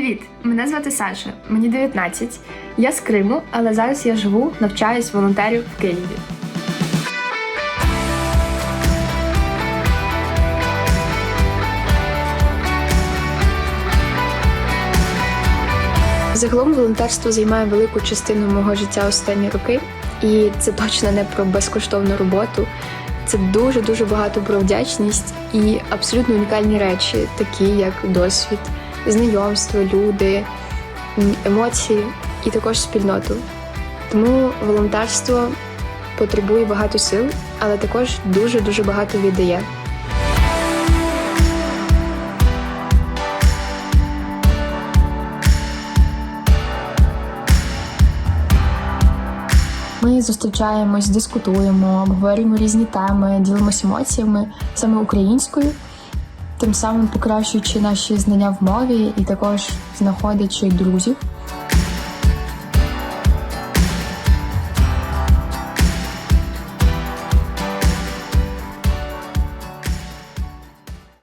Привіт! Мене звати Саша, мені 19. Я з Криму, але зараз я живу, навчаюсь волонтерю в Києві. Загалом волонтерство займає велику частину мого життя останні роки, і це точно не про безкоштовну роботу. Це дуже дуже багато про вдячність і абсолютно унікальні речі, такі як досвід, знайомство, люди, емоції і також спільноту. Тому волонтерство потребує багато сил, але також дуже дуже багато віддає. Ми зустрічаємось, дискутуємо, обговорюємо різні теми, ділимося емоціями саме українською, тим самим покращуючи наші знання в мові і також знаходячи друзів.